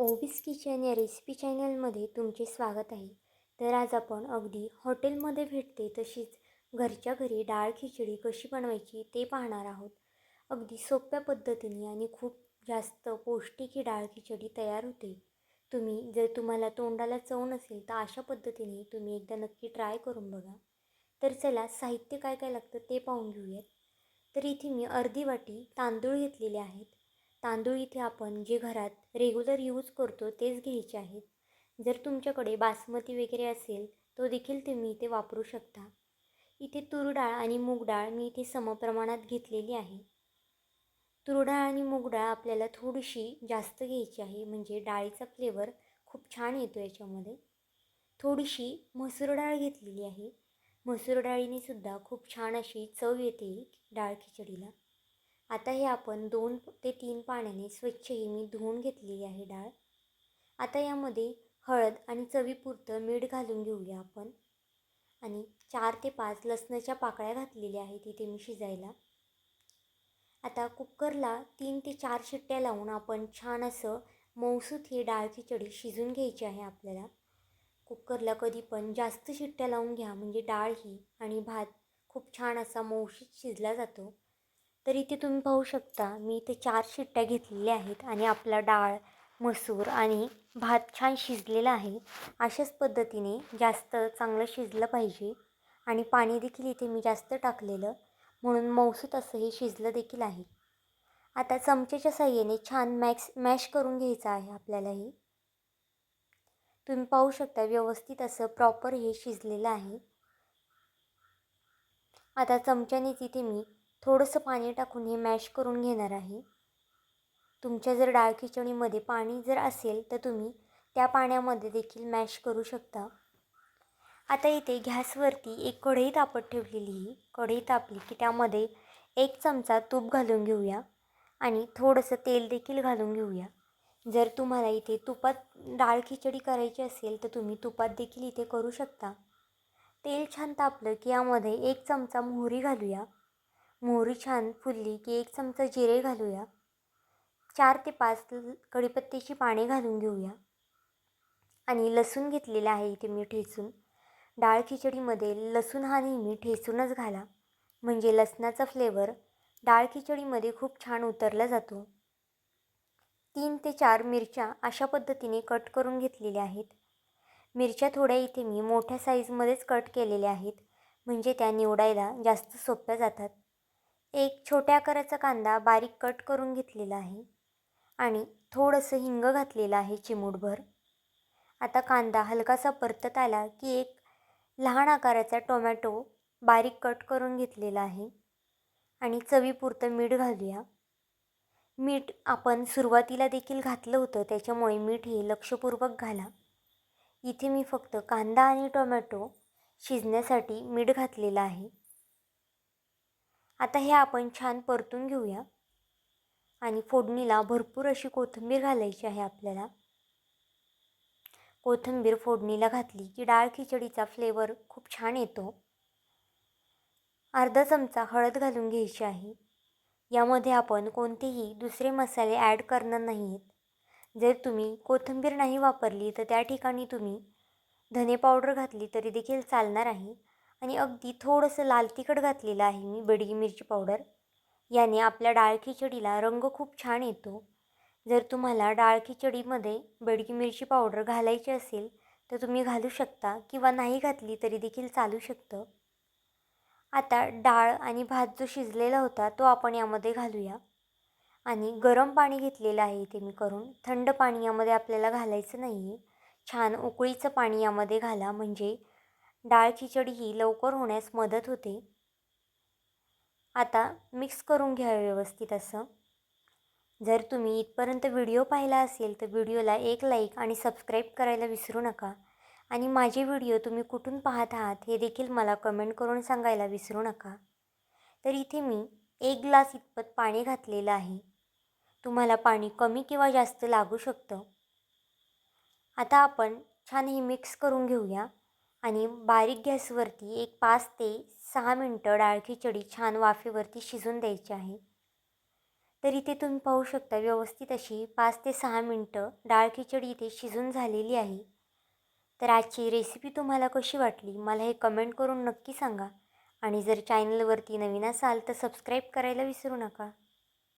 Obese kitchen या recipe चॅनलमध्ये तुमचे स्वागत आहे. तर आज आपण अगदी हॉटेलमध्ये भेटते तशीच घरच्या घरी डाळ खिचडी कशी बनवायची ते पाहणार आहोत. अगदी सोप्या पद्धतीने आणि खूप जास्त पौष्टिक ही डाळ खिचडी तयार होते. तुम्ही जर तुम्हाला तोंडाला चव नसेल तर अशा पद्धतीने तुम्ही एकदा नक्की ट्राय करून बघा. तर चला साहित्य काय काय लागतं ते पाहून घेऊयात. तर इथे मी अर्धी वाटी तांदूळ घेतलेले आहेत. तांदूळ इथे आपण जे घरात रेग्युलर यूज करतो तेच घ्यायचे आहेत. जर तुमच्याकडे बासमती वगैरे असेल तो देखील तुम्ही इथे वापरू शकता. इथे तूर डाळ आणि मूग डाळ मी इथे समप्रमाणात घेतलेली आहे. तूर डाळ आणि मूग डाळ आपल्याला थोडीशी जास्त घ्यायची आहे म्हणजे डाळीचा फ्लेवर खूप छान येतो याच्यामध्ये. थोडीशी मसूर डाळ घेतलेली आहे. मसूर डाळीने सुद्धा खूप छान अशी चव येते डाळ खिचडीला. आता हे आपण दोन ते तीन पाण्याने स्वच्छ ही मी धुवून घेतलेली आहे डाळ. आता यामध्ये हळद आणि चवीपुरतं मीठ घालून घेऊया आपण. आणि चार ते पाच लसणाच्या पाकळ्या घातलेल्या आहेत इथे मी शिजायला. आता कुकरला तीन ते चार शिट्ट्या लावून आपण छान असं मौसूत ही डाळ खिचडी शिजून घ्यायची आहे आपल्याला. कुकरला कधी पण जास्त शिट्ट्या लावून घ्या म्हणजे डाळ ही आणि भात खूप छान असा मौशीत शिजला जातो. तर इथे तुम्ही पाहू शकता मी इथे चार शिट्ट्या घेतलेल्या आहेत आणि आपला डाळ मसूर आणि भात छान शिजलेला आहे. अशाच पद्धतीने जास्त चांगलं शिजलं पाहिजे आणि पाणी देखील इथे मी जास्त टाकलेलं म्हणून मौसूत असं हे शिजलं देखील आहे. आता चमचेच्या साह्याने छान मॅक्स मॅश करून घ्यायचं आहे आपल्यालाही. तुम्ही पाहू शकता व्यवस्थित असं प्रॉपर हे शिजलेलं आहे. आता चमच्याने तिथे मी थोडंसं पाणी टाकून हे मॅश करून घेणार आहे. तुमच्या जर डाळ खिचडीमध्ये पाणी जर असेल तर तुम्ही त्या पाण्यामध्ये देखील मॅश करू शकता. आता इथे गॅसवरती एक कढई तापत ठेवलेली कढई तापली की त्यामध्ये एक चमचा तूप घालून घेऊया आणि थोडंसं तेल देखील घालून घेऊया. जर तुम्हाला इथे तुपात डाळ खिचडी करायची असेल तर तुम्ही तुपात देखील इथे करू शकता. तेल छान तापलं की यामध्ये एक चमचा मोहरी घालूया. मोहरी छान फुलली की एक चमचा जिरे घालूया. चार ते पाच कढीपत्त्याची पाने घालून घेऊया. आणि लसूण घेतलेला आहे इथे मी ठेचून. डाळ खिचडीमध्ये लसूण हा नेहमी ठेचूनच घाला. म्हणजे लसणाचा फ्लेवर डाळ खिचडीमध्ये खूप छान उतरला जातो. तीन ते चार मिरच्या अशा पद्धतीने कट करून घेतलेल्या आहेत. मिरच्या थोड्या इथे मी मोठ्या साईजमध्येच कट केलेल्या आहेत. म्हणजे त्या निवडायला जास्त सोप्या जातात. एक छोट्या आकाराचा कांदा बारीक कट करून घेतलेला आहे आणि थोडंसं हिंग घातलेलं आहे चिमूटभर. आता कांदा हलकासा परतत आला की एक लहान आकाराचा टोमॅटो बारीक कट करून घेतलेला आहे आणि चवीपुरतं मीठ घालूया. मीठ आपण सुरुवातीला देखील घातलं होतं त्याच्यामुळे मीठ हे लक्षपूर्वक घाला. इथे मी फक्त कांदा आणि टोमॅटो शिजण्यासाठी मीठ घातलेलं आहे. आता हे आपण छान परतून घेऊया. आणि फोडणीला भरपूर अशी कोथिंबीर घालायची आहे आपल्याला. कोथिंबीर फोडणीला घातली की डाळ खिचडीचा फ्लेवर खूप छान येतो. अर्धा चमचा हळद घालून घ्यायची आहे. यामध्ये आपण कोणतेही दुसरे मसाले ॲड करणार नाही आहेत जर तुम्ही कोथिंबीर नाही वापरली तर त्या ठिकाणी तुम्ही धने पावडर घातली तरी देखील चालणार आहे. आणि अगदी थोडंसं लाल तिखट घातलेलं आहे मी बडगी मिरची पावडर. याने आपल्या डाळ खिचडीला रंग खूप छान येतो. जर तुम्हाला डाळ खिचडीमध्ये बडगी मिरची पावडर घालायची असेल तर तुम्ही घालू शकता किंवा नाही घातली तरी देखील चालू शकतं. आता डाळ आणि भात जो शिजलेला होता तो आपण यामध्ये घालूया. आणि गरम पाणी घेतलेलं आहे इथे मी करून. थंड पाणी यामध्ये आपल्याला घालायचं नाही आहे छान उकळीचं पाणी यामध्ये घाला म्हणजे डाळ खिचडी ही लवकर होण्यास मदत होते. आता मिक्स करून घ्या व्यवस्थित असं. जर तुम्ही इथपर्यंत व्हिडिओ पाहिला असेल तर व्हिडिओला एक लाईक आणि सबस्क्राईब करायला विसरू नका. आणि माझे व्हिडिओ तुम्ही कुठून पाहत आहात हे देखील मला कमेंट करून सांगायला विसरू नका. तर इथे मी एक ग्लास इतपत पाणी घातलेलं आहे. तुम्हाला पाणी कमी किंवा जास्त लागू शकतं. आता आपण छान हे मिक्स करून घेऊया. आणि बारीक गॅसवरती एक पाच ते सहा मिनटं डाळ खिचडी छान वाफेवरती शिजून द्यायची आहे. तर इथे तुम्ही पाहू शकता व्यवस्थित अशी पाच ते सहा मिनटं डाळ खिचडी इथे शिजून झालेली आहे. तर आजची रेसिपी तुम्हाला कशी वाटली? मला हे कमेंट करून नक्की सांगा. आणि जर चॅनलवरती नवीन असाल तर सबस्क्राईब करायला विसरू नका.